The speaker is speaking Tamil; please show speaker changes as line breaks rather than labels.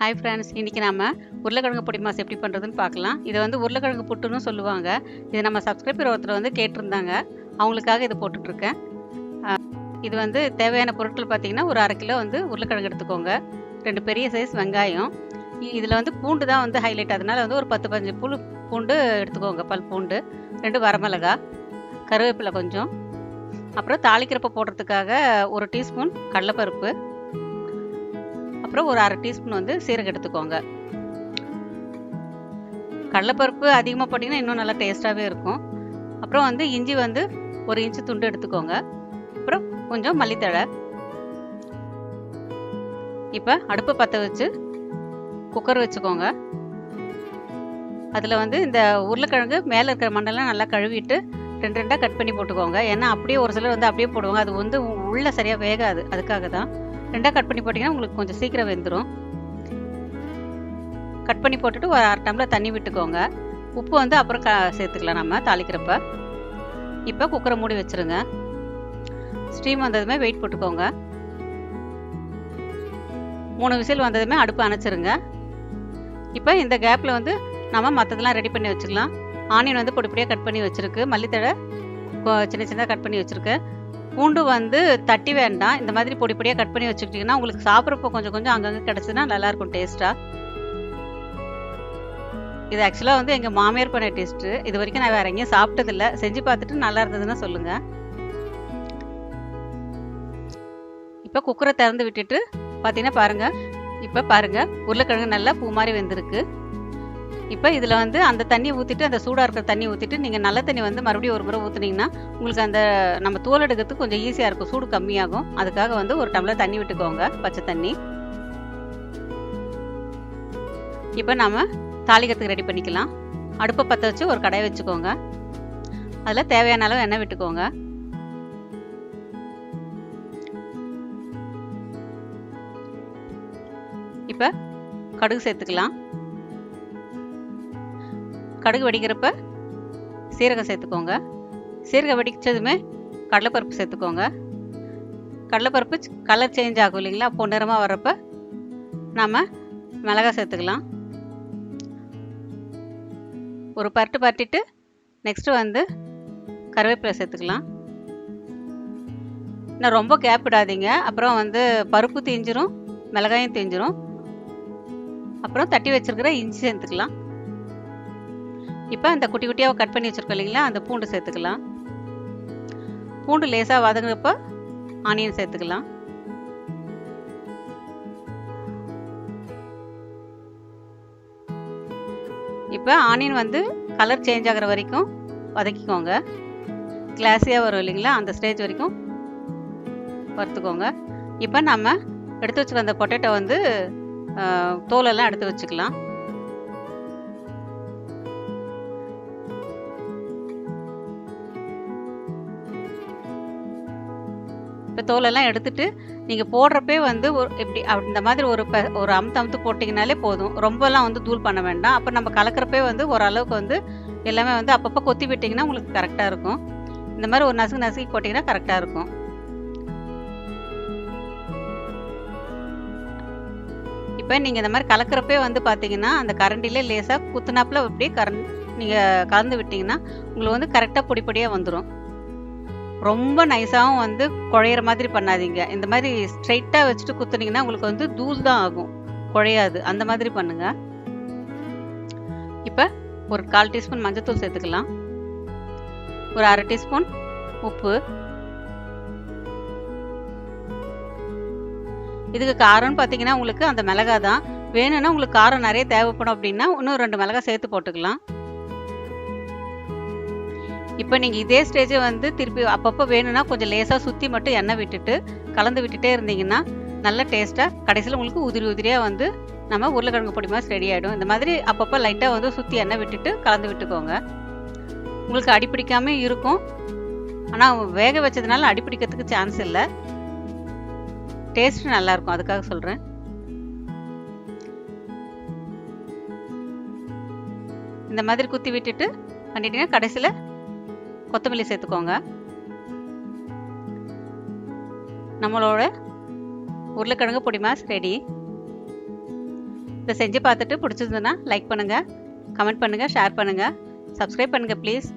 ஹாய் ஃப்ரெண்ட்ஸ் இன்றைக்கி நம்ம உருளைக்கிழங்கு பொடி மாஸ் எப்படி பண்ணுறதுன்னு பார்க்கலாம். இதை வந்து உருளைக்கிழங்கு புட்டுன்னு சொல்லுவாங்க. இது நம்ம சப்ஸ்கிரைபர் ஒருத்தர் வந்து கேட்டிருந்தாங்க. அவங்களுக்காக இது போட்டுட்ருக்கேன். இது வந்து தேவையான பொருட்கள் பார்த்தீங்கன்னா ஒரு அரை கிலோ வந்து உருளைக்கிழங்கு எடுத்துக்கோங்க. ரெண்டு பெரிய சைஸ் வெங்காயம். இதில் வந்து பூண்டு தான் வந்து ஹைலைட் அதனால வந்து ஒரு பத்து பஞ்சு புழு பூண்டு எடுத்துக்கோங்க பல் பூண்டு. ரெண்டு வரமிளகா கருவேப்பிலை கொஞ்சம். அப்புறம் தாளிக்கிறப்ப போடுறதுக்காக ஒரு டீஸ்பூன் கடலைப்பருப்பு. அப்புறம் ஒரு அரை டீஸ்பூன் வந்து சீரகம் எடுத்துக்கோங்க. கடலைப்பருப்பு அதிகமாக போட்டிங்கன்னா இன்னும் நல்லா டேஸ்ட்டாகவே இருக்கும். அப்புறம் வந்து இஞ்சி வந்து ஒரு இன்ச்சு துண்டு எடுத்துக்கோங்க. அப்புறம் கொஞ்சம் மல்லித்தழை. இப்போ அடுப்பை பற்ற வச்சு குக்கர் வச்சுக்கோங்க. அதில் வந்து இந்த உருளைக்கிழங்கு மேலே இருக்கிற மண்ணெல்லாம் நல்லா கழுவிட்டு ரெண்டு ரெண்டாக கட் பண்ணி போட்டுக்கோங்க. ஏன்னா அப்படியே ஒரு சிலர் வந்து அப்படியே போடுவாங்க. அது வந்து உள்ளே சரியாக வேகாது. அதுக்காக தான் ரெண்டாக கட் பண்ணி போட்டிங்கன்னா உங்களுக்கு கொஞ்சம் சீக்கிரம் வெந்துடும் கட் பண்ணி போட்டுட்டு ஒரு அரை டம்ளர் தண்ணி விட்டுக்கோங்க. உப்பு வந்து அப்புறம் க சேர்த்துக்கலாம் நம்ம தாளிக்கிறப்ப. இப்போ குக்கரை மூடி வச்சுருங்க. ஸ்டீம் வந்ததுமே வெயிட் போட்டுக்கோங்க. மூணு விசில் வந்ததுமே அடுப்பு அணைச்சிருங்க. இப்போ இந்த கேப்பில் வந்து நம்ம மற்றதெல்லாம் ரெடி பண்ணி வச்சுக்கலாம். ஆனியன் வந்து பொடி பொடியாக கட் பண்ணி வச்சுருக்கு. மல்லித்தழை சின்ன சின்னதாக கட் பண்ணி வச்சுருக்கேன் பூண்டு வந்து தட்டி வேண்டாம். இந்த மாதிரி பொடி பொடியாக கட் பண்ணி வச்சுக்கிட்டிங்கன்னா உங்களுக்கு சாப்பிட்றப்போ கொஞ்சம் கொஞ்சம் அங்கங்கே கிடச்சுன்னா நல்லாயிருக்கும் டேஸ்ட்டாக இது ஆக்சுவலாக வந்து எங்கள் மாமியார் பண்ண டேஸ்ட்டு இது வரைக்கும் நான் வேறு எங்கேயும் சாப்பிட்டதில்ல. செஞ்சு பார்த்துட்டு நல்லா இருந்ததுன்னா சொல்லுங்கள் இப்போ குக்கரை திறந்து விட்டுட்டு பார்த்தீங்கன்னா பாருங்கள் இப்போ பாருங்கள் உருளைக்கிழங்கு நல்லா பூ மாதிரி வெந்திருக்கு. இப்போ இதில் வந்து அந்த தண்ணி ஊற்றிட்டு அந்த சூடாக இருக்கிற தண்ணி ஊற்றிட்டு நீங்கள் நல்ல தண்ணி வந்து மறுபடியும் ஒரு முறை ஊற்றுனீங்கன்னா உங்களுக்கு அந்த நம்ம தோல் எடுக்கிறதுக்கு கொஞ்சம் ஈஸியாக இருக்கும். சூடு கம்மியாகும். அதுக்காக வந்து ஒரு டம்ளர் தண்ணி விட்டுக்கோங்க பச்சை தண்ணி. இப்போ நம்ம தாளிக்கிறதுக்கு ரெடி பண்ணிக்கலாம். அடுப்பை பற்ற வச்சு ஒரு கடையை வச்சுக்கோங்க. அதில் தேவையான அளவு எண்ணெய் விட்டுக்கோங்க. இப்போ கடுகு சேர்த்துக்கலாம். கடுகு வெடிக்கிறப்ப சீரகம் சேர்த்துக்கோங்க. சீரகம் வெடிச்சதுமே கடலைப்பருப்பு சேர்த்துக்கோங்க. கடலைப்பருப்பு கலர் சேஞ்ச் ஆகும் இல்லைங்களா? பொன்னிறமாக வர்றப்ப நாம் மிளகா சேர்த்துக்கலாம். ஒரு பரட்டு பரட்டிட்டு நெக்ஸ்ட்டு வந்து கருவேப்பிலை சேர்த்துக்கலாம். இன்னும் ரொம்ப கேப் விடாதீங்க. அப்புறம் வந்து பருப்பு தீஞ்சிரும் மிளகாயும் தீஞ்சிரும். அப்புறம் தட்டி வச்சுருக்கிற இஞ்சி சேர்த்துக்கலாம். இப்போ அந்த குட்டி குட்டியாக கட் பண்ணி வச்சுருக்கோம் இல்லைங்களா? அந்த பூண்டு சேர்த்துக்கலாம். பூண்டு லேசாக வதங்குறப்ப ஆனியன் சேர்த்துக்கலாம். இப்போ ஆனியன் வந்து கலர் சேஞ்ச் ஆகிற வரைக்கும் வதக்கிக்கோங்க. கிளாஸியாக வரும் இல்லைங்களா? அந்த ஸ்டேஜ் வரைக்கும் வறுத்துக்கோங்க. இப்போ நம்ம எடுத்து வச்சுருக்க அந்த பொட்டேட்டோ வந்து தோலெல்லாம் எடுத்து வச்சுக்கலாம். இப்போ தோலெல்லாம் எடுத்துட்டு நீங்கள் போடுறப்பே வந்து ஒரு இப்படி இந்த மாதிரி ஒரு ப ஒரு அமுத்து அமுத்து போட்டிங்கனாலே போதும். ரொம்பலாம் வந்து தூள் பண்ண வேண்டாம். அப்போ நம்ம கலக்கிறப்பே வந்து ஓரளவுக்கு வந்து எல்லாமே வந்து அப்பப்போ கொத்தி விட்டிங்கன்னா உங்களுக்கு கரெக்டாக இருக்கும். இந்த மாதிரி ஒரு நசுக்கு நசுக்கி போட்டிங்கன்னா கரெக்டாக இருக்கும். இப்போ நீங்கள் இந்த மாதிரி கலக்கிறப்பே வந்து பார்த்தீங்கன்னா அந்த கரண்டிலே லேசாக குத்துனாப்பில் அப்படியே கரண்ட் நீங்கள் கலந்து விட்டிங்கன்னா உங்களுக்கு வந்து கரெக்டாக பொடி பொடியாக வந்துடும் ரொம்ப நைஸாகவும் வந்து குழையிற மாதிரி பண்ணாதீங்க. இந்த மாதிரி ஸ்ட்ரைட்டாக வச்சுட்டு குத்துனீங்கன்னா உங்களுக்கு வந்து தூள் தான் ஆகும். குழையாது. அந்த மாதிரி பண்ணுங்க. இப்போ ஒரு கால் டீஸ்பூன் மஞ்சத்தூள் சேர்த்துக்கலாம். ஒரு அரை டீஸ்பூன் உப்பு. இதுக்கு காரம்னு பார்த்தீங்கன்னா உங்களுக்கு அந்த மிளகா தான். வேணும்னா உங்களுக்கு காரம் நிறைய தேவைப்படும் அப்படின்னா இன்னும் ரெண்டு மிளகா சேர்த்து போட்டுக்கலாம். இப்போ நீங்கள் இதே ஸ்டேஜை வந்து திருப்பி அப்பப்போ வேணும்னா கொஞ்சம் லேசாக சுற்றி மட்டும் எண்ணெய் விட்டுட்டு கலந்து விட்டுட்டே இருந்தீங்கன்னா நல்ல டேஸ்ட்டாக கடைசியில் உங்களுக்கு உதிரி உதிரியாக வந்து நம்ம உருளைக்கிழங்கு பொடி மாதிரி ரெடி ஆகிடும் இந்த மாதிரி அப்பப்போ லைட்டாக வந்து சுற்றி எண்ணெய் விட்டுட்டு கலந்து விட்டுக்கோங்க. உங்களுக்கு அடிப்பிடிக்காமல் இருக்கும். ஆனால் வேக வச்சதுனால அடிப்பிடிக்கிறதுக்கு சான்ஸ் இல்லை. டேஸ்ட் நல்லாயிருக்கும் அதுக்காக சொல்கிறேன் இந்த மாதிரி குத்தி விட்டுட்டு பண்ணிட்டீங்கன்னா கடைசியில் கொத்தமல்லி சேர்த்துக்கோங்க. நம்மளோட உருளைக்கிழங்கு பொடி மாஸ் ரெடி இதை செஞ்சு பார்த்துட்டு பிடிச்சிருந்ததுன்னா லைக் பண்ணுங்கள் கமெண்ட் பண்ணுங்கள் ஷேர் பண்ணுங்கள் சப்ஸ்கிரைப் பண்ணுங்கள் ப்ளீஸ்